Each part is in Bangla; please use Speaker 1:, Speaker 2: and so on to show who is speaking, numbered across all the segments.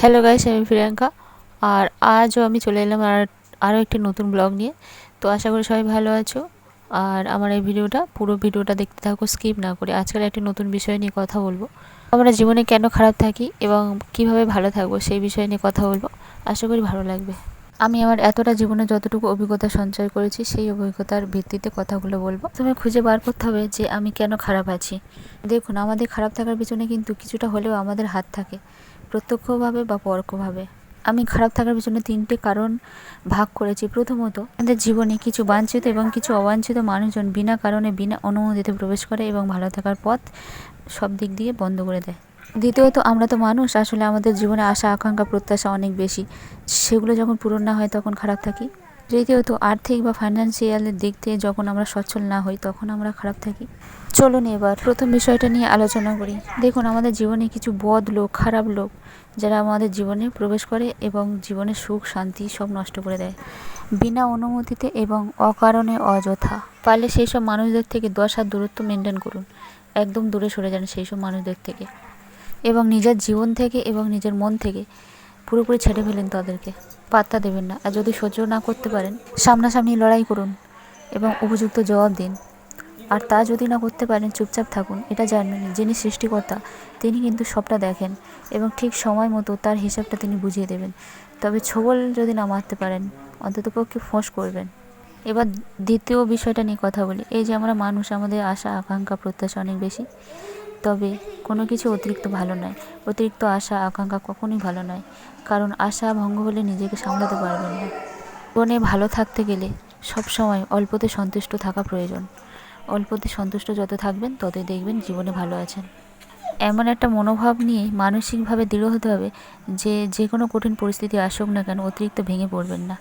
Speaker 1: হ্যালো গাইস আমি প্রিয়াঙ্কা। আর আজও আমি চলে এলাম আর আরও একটি নতুন ব্লগ নিয়ে। তো আশা করি সবাই ভালো আছো। আর আমার এই ভিডিওটা, পুরো ভিডিওটা দেখতে থাকো স্কিপ না করে। আজকাল একটি নতুন বিষয় নিয়ে কথা বলব। আমরা জীবনে কেন খারাপ থাকি এবং কীভাবে ভালো থাকব সেই বিষয় নিয়ে কথা বলব। আশা করি ভালো লাগবে। আমি আমার এতটা জীবনে যতটুকু অভিজ্ঞতা সঞ্চয় করেছি, সেই অভিজ্ঞতার ভিত্তিতে কথাগুলো বলব। তুমি খুঁজে বার করতে হবে যে আমি কেন খারাপ আছি। দেখুন, আমাদের খারাপ থাকার পিছনে কিন্তু কিছুটা হলেও আমাদের হাত থাকে, প্রত্যক্ষভাবে বা পরোক্ষভাবে। আমি খারাপ থাকার পিছনে তিনটে কারণ ভাগ করেছি। প্রথমত, আমাদের জীবনে কিছু বাঞ্ছিত এবং কিছু অবাঞ্ছিত মানুষজন বিনা কারণে, বিনা অনুমতিতে প্রবেশ করে এবং ভালো থাকার পথ সব দিক দিয়ে বন্ধ করে দেয়। দ্বিতীয়ত, আমরা তো মানুষ, আসলে আমাদের জীবনে আশা, আকাঙ্ক্ষা, প্রত্যাশা অনেক বেশি। সেগুলো যখন পূরণ না হয়, তখন খারাপ থাকি। তৃতীয়ত, আর্থিক বা ফাইন্যান্সিয়ালের দিক থেকে যখন আমরা সচ্ছল না হই, তখন আমরা খারাপ থাকি। চলুন এবার প্রথম বিষয়টা নিয়ে আলোচনা করি। দেখুন, আমাদের জীবনে কিছু বদ লোক, খারাপ লোক, যারা আমাদের জীবনে প্রবেশ করে এবং জীবনের সুখ, শান্তি সব নষ্ট করে দেয়। বিনা অনুমতিতে এবং অকারণে অযথা। পারলে সেই সব মানুষদের থেকে দশ হাত দূরত্ব মেনটেন করুন। একদম দূরে সরে যান সেই সব মানুষদের থেকে। এবং নিজের জীবন থেকে এবং নিজের মন থেকে পুরোপুরি ছেড়ে ফেলেন তাদেরকে। পাত্তা দেবেন না। আর যদি সহ্য না করতে পারেন, সামনাসামনি লড়াই করুন এবং উপযুক্ত জবাব দিন। আর তা যদি না করতে পারেন, চুপচাপ থাকুন। এটা জানবেন যিনি সৃষ্টিকর্তা, তিনি কিন্তু সবটা দেখেন এবং ঠিক সময় মতো তার হিসাবটা তিনি বুঝিয়ে দেবেন। তবে ছবল যদি না মারতে পারেন অন্ততপক্ষে ফোঁস করবেন। এবার দ্বিতীয় বিষয়টা নিয়ে কথা বলি। এই যে, আমরা মানুষ, আমাদের আশা, আকাঙ্ক্ষা, প্রত্যাশা অনেক বেশি। তবে কোনো কিছু অতিরিক্ত ভালো নয়। অতিরিক্ত আশা, আকাঙ্ক্ষা কখনোই ভালো নয়। কারণ আশা ভঙ্গ হলে নিজেকে সামলাতে পারবেন না। জীবনে ভালো থাকতে গেলে সব সময় অল্পতে সন্তুষ্ট থাকা প্রয়োজন। অল্পতে সন্তুষ্ট যত থাকবেন, ততই দেখবেন জীবনে ভালো আছেন। এমন একটা মনোভাব নিয়ে মানসিকভাবে দৃঢ় হতে হবে যে যে কোনো কঠিন পরিস্থিতি আসুক না কেন, অতিরিক্ত ভেঙে পড়বেন না।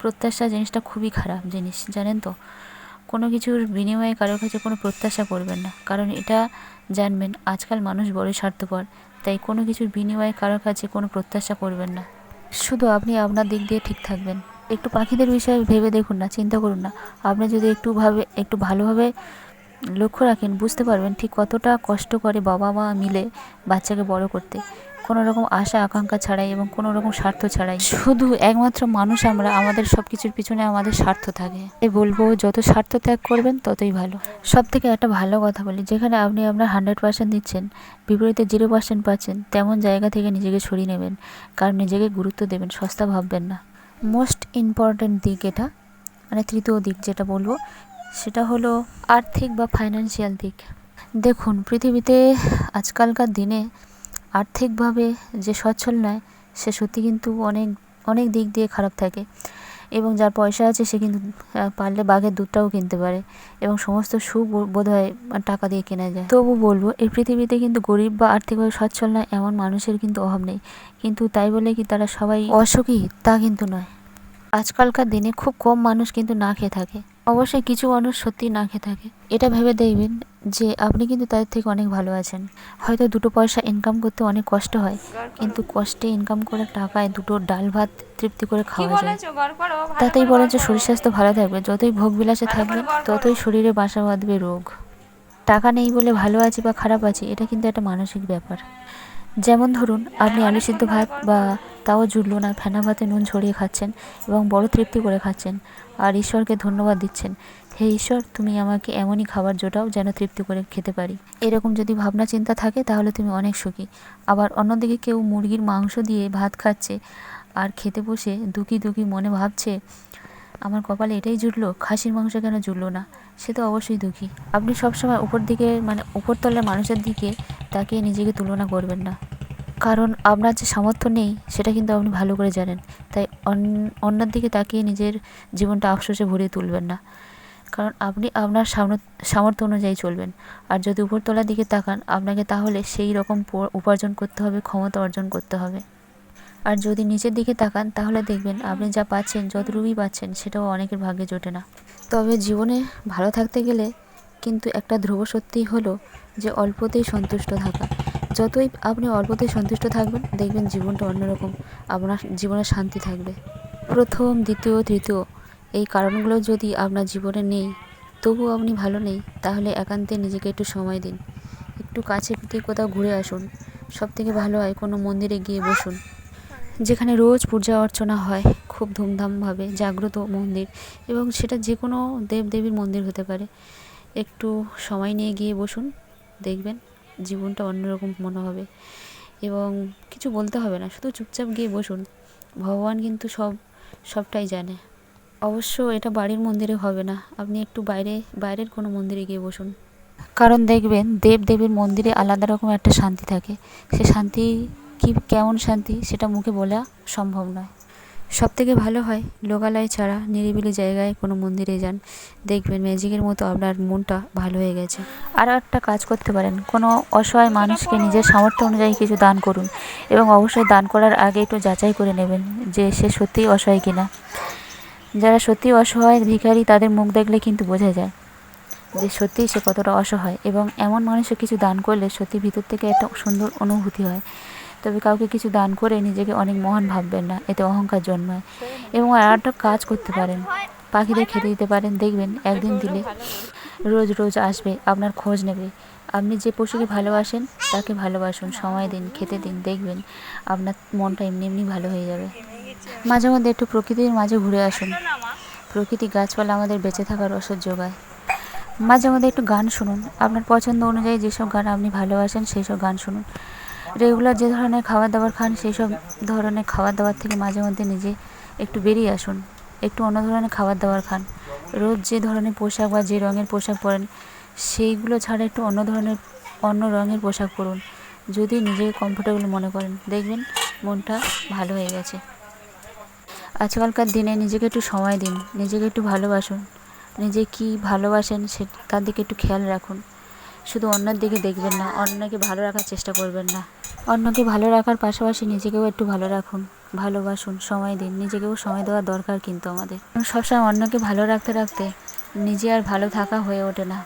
Speaker 1: প্রত্যাশা জিনিসটা খুবই খারাপ জিনিস, জানেন তো? কোনো কিছুর বিনিময়ে কারোর কাছে কোনো প্রত্যাশা করবেন না। কারণ এটা জানবেন, আজকাল মানুষ বড়ই স্বার্থপর, তাই কোনো কিছুর বিনিময়ে কারোর কাছে কোনো প্রত্যাশা করবেন না। শুধু আপনি আপনার দিক দিয়ে ঠিক থাকবেন। একটু পাখিদের বিষয়ে ভেবে দেখুন না, চিন্তা করুন না। আপনি যদি একটু ভাবে, একটু ভালোভাবে লক্ষ্য রাখেন, বুঝতে পারবেন ঠিক কতটা কষ্ট করে বাবা মা মিলে বাচ্চাকে বড় করতে। কোনো রকম আশা, আকাঙ্ক্ষা ছাড়াই এবং কোনো রকম স্বার্থ ছাড়াই। শুধু একমাত্র মানুষ আমরা, আমাদের সব কিছুর পিছনে আমাদের স্বার্থ থাকে। এই বলব, যত স্বার্থ ত্যাগ করবেন, ততই ভালো। সব থেকে একটা ভালো কথা বলি, যেখানে আপনি আপনার হান্ড্রেড পার্সেন্ট দিচ্ছেন, বিপরীতে জিরো পার্সেন্ট পাচ্ছেন, তেমন জায়গা থেকে নিজেকে সরিয়ে নেবেন, কারণ নিজেকে গুরুত্ব দেবেন, সস্তা ভাববেন না। মোস্ট ইম্পর্ট্যান্ট দিক এটা মানে তৃতীয় দিক যেটা বলব, সেটা হলো আর্থিক বা ফাইন্যান্সিয়াল দিক। দেখুন, পৃথিবীতে আজকালকার দিনে আর্থিকভাবে যে সচ্ছল নয়, সে সত্যি কিন্তু অনেক অনেক দিক দিয়ে খারাপ থাকে। এবং যার পয়সা আছে, সে কিন্তু পারলে বাঘের দুধটাও কিনতে পারে। এবং সমস্ত সুখ বোধ হয় টাকা দিয়ে কেনা যায়। তবু বলব, এই পৃথিবীতে কিন্তু গরিব বা আর্থিকভাবে সচ্ছল নয়, এমন মানুষের কিন্তু অভাব নেই। কিন্তু তাই বলে কি তারা সবাই অসুখী? তা কিন্তু নয়। আজকালকার দিনে খুব কম মানুষ কিন্তু না খেয়ে থাকে। অবশ্যই কিছু মানুষ সত্যি না খেয়ে থাকে। এটা ভেবে দেখবেন যে আপনি কিন্তু তাদের থেকে অনেক ভালো আছেন। হয়তো দুটো পয়সা ইনকাম করতে অনেক কষ্ট হয় কিন্তু কষ্টে ইনকাম করা টাকায় দুটো ডাল ভাত তৃপ্তি করে খাওয়া যায়। তাতেই
Speaker 2: করে যে
Speaker 1: শরীর স্বাস্থ্য ভালো থাকবে। যতই ভোগ বিলাসে থাকবেন ততই শরীরে বাসা বাঁধবে রোগ। টাকা নেই বলে ভালো আছি বা খারাপ আছি এটা কিন্তু একটা মানসিক ব্যাপার। যেমন ধরুন, আপনি আলু সিদ্ধ ভাত বা তাও জুটলো না, ফেনা ভাতে নুন ছড়িয়ে খাচ্ছেন এবং বড় তৃপ্তি করে খাচ্ছেন আর ঈশ্বরকে ধন্যবাদ দিচ্ছেন। হে ঈশ্বর, তুমি আমাকে এমনই খাবার জোটাও যেন তৃপ্তি করে খেতে পারি। এরকম যদি ভাবনা চিন্তা থাকে, তাহলে তুমি অনেক সুখী। আবার অন্যদিকে কেউ মুরগির মাংস দিয়ে ভাত খাচ্ছে আর খেতে বসে দুঃখী দুঃখী মনে ভাবছে আমার কপালে এটাই জুটলো, খাসির মাংস কেন জুটলো না? সে তো অবশ্যই দুঃখী। আপনি সবসময় উপর দিকে মানে উপরতলার মানুষের দিকে তাকিয়ে নিজেকে তুলনা করবেন না। কারণ আপনার যে সামর্থ্য নেই, সেটা কিন্তু আপনি ভালো করে জানেন। তাই অন- অন্যের দিকে তাকিয়ে নিজের জীবনটা আফসোসে ভরিয়ে তুলবেন না। কারণ আপনি আপনার সামর্থ্য অনুযায়ী চলবেন। আর যদি উপরতলার দিকে তাকান, আপনাকে তাহলে সেই রকম উপার্জন করতে হবে, ক্ষমতা অর্জন করতে হবে। আর যদি নিচের দিকে তাকান, তাহলে দেখবেন আপনি যা পাচ্ছেন, যতটুকুই পাচ্ছেন, সেটাও অনেকের ভাগ্যে জোটে না। তবে জীবনে ভালো থাকতে গেলে কিন্তু একটা ধ্রুব সত্যিই হলো যে, অল্পতেই সন্তুষ্ট থাকা। যতই আপনি অল্পতেই সন্তুষ্ট থাকবেন, দেখবেন জীবনটা অন্যরকম, আপনার জীবনে শান্তি থাকবে। প্রথম, দ্বিতীয়, তৃতীয়, এই কারণগুলো যদি আপনার জীবনে নেই, তবুও আপনি ভালো নেই, তাহলে একান্তে নিজেকে একটু সময় দিন। একটু কাছে পিঠে কোথাও ঘুরে আসুন। সব থেকে ভালো হয় কোনো মন্দিরে গিয়ে বসুন। যেখানে রোজ পূজা অর্চনা হয়, খুব ধুমধামভাবে জাগ্রত মন্দির এবং সেটা যে কোনো দেব দেবীর মন্দির হতে পারে। একটু সময় নিয়ে গিয়ে বসুন, দেখবেন জীবনটা অন্যরকম মনে হবে এবং কিছু বলতে হবে না, শুধু চুপচাপ গিয়ে বসুন। ভগবান কিন্তু সব, সবটাই জানে। অবশ্য এটা বাড়ির মন্দিরে হবে না, আপনি একটু বাইরে, বাইরের কোনো মন্দিরে গিয়ে বসুন। কারণ দেখবেন দেব দেবীর মন্দিরে আলাদা রকম একটা শান্তি থাকে। সে শান্তি কি কেমন শান্তি সেটা মুখে বলা সম্ভব নয়। সব থেকে ভালো হয় লোকালয় ছাড়া নিরিবিলি জায়গায় কোনো মন্দিরে যান। দেখবেন ম্যাজিকের মতো আপনার মনটা ভালো হয়ে গেছে। আর একটা কাজ করতে পারেন। কোনো অসহায় মানুষকে নিজের সামর্থ্য অনুযায়ী কিছু দান করুন এবং অবশ্যই দান করার আগে একটু যাচাই করে নেবেন যে সে সত্যিই অসহায় কিনা। যারা সত্যি অসহায় ভিখারি তাদের মুখ দেখলে কিন্তু বোঝা যায় যে সত্যিই সে কতটা অসহায় এবং এমন মানুষকে কিছু দান করলে সত্যি ভিতর থেকে একটা সুন্দর অনুভূতি হয়। তবে কাউকে কিছু দান করে নিজেকে অনেক মহান ভাববেন না, এতে অহংকার জন্মায় এবং আর একটা কাজ করতে পারেন। পাখিদের খেতে দিতে পারেন, দেখবেন একদিন দিলে রোজ রোজ আসবে, আপনার খোঁজ নেবে। আপনি যে পশুকে ভালোবাসেন, তাকে ভালোবাসুন, সময় দিন, খেতে দিন, দেখবেন আপনার মনটা এমনি এমনি ভালো হয়ে যাবে। মাঝে মধ্যে একটু প্রকৃতির মাঝে ঘুরে আসুন। প্রকৃতি গাছপালা আমাদের বেঁচে থাকার ওষুধ যোগায়। মাঝে মধ্যে একটু গান শুনুন। আপনার পছন্দ অনুযায়ী যেসব গান আপনি ভালোবাসেন সেই সব গান শুনুন। রেগুলার যে ধরনের খাবার দাবার খান সেই সব ধরনের খাবার দাবার থেকে মাঝে মধ্যে নিজে একটু বেরিয়ে আসুন। একটু অন্য ধরনের খাবার দাবার খান। রোজ যে ধরনের পোশাক বা যে রঙের পোশাক পরেন, সেইগুলো ছাড়া একটু অন্য ধরনের, অন্য রঙের পোশাক পরুন। যদি নিজেকে কমফোর্টেবল মনে করেন। দেখবেন মনটা ভালো হয়ে গেছে। আজকালকার দিনে নিজেকে একটু সময় দিন। নিজেকে একটু ভালোবাসুন। নিজে কি ভালোবাসেন সে, তার দিকে একটু খেয়াল রাখুন। শুধু অন্যের দিকে দেখবেন না, অন্যকে ভালো রাখার চেষ্টা করবেন না। অন্যকে ভালো রাখার পাশাপাশি নিজেকেও একটু ভালো রাখুন, ভালোবাসুন, সময় দিন। নিজেকেও সময় দেওয়া দরকার কিন্তু আমাদের। সবসময় অন্যকে ভালো রাখতে রাখতে নিজে আর ভালো থাকা হয়ে ওঠে না।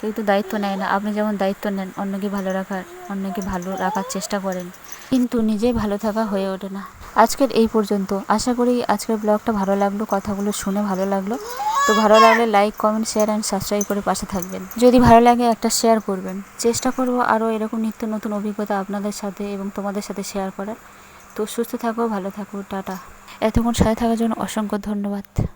Speaker 1: কেউ তো দায়িত্ব নেয় না। আপনি যেমন দায়িত্ব নেন, অন্যকে ভালো রাখার, অন্যকে ভালো রাখার চেষ্টা করেন। কিন্তু নিজে ভালো থাকা হয়ে ওঠে না। আজকের এই পর্যন্ত। আশা করি আজকের ব্লগটা ভালো লাগল, কথাগুলো শুনে ভালো লাগল। তো ভালো লাগলে like comment share and subscribe করে পাশে থাকবেন। যদি ভালো লাগে একটা শেয়ার করবেন। চেষ্টা করব আরও এরকম নিত্য নতুন অভিজ্ঞতা আপনাদের সাথে এবং তোমাদের সাথে শেয়ার করার। তো সুস্থ থাকো, ভালো থাকো, টাটা। এতক্ষণ সাথে থাকার জন্য অসংখ্য ধন্যবাদ।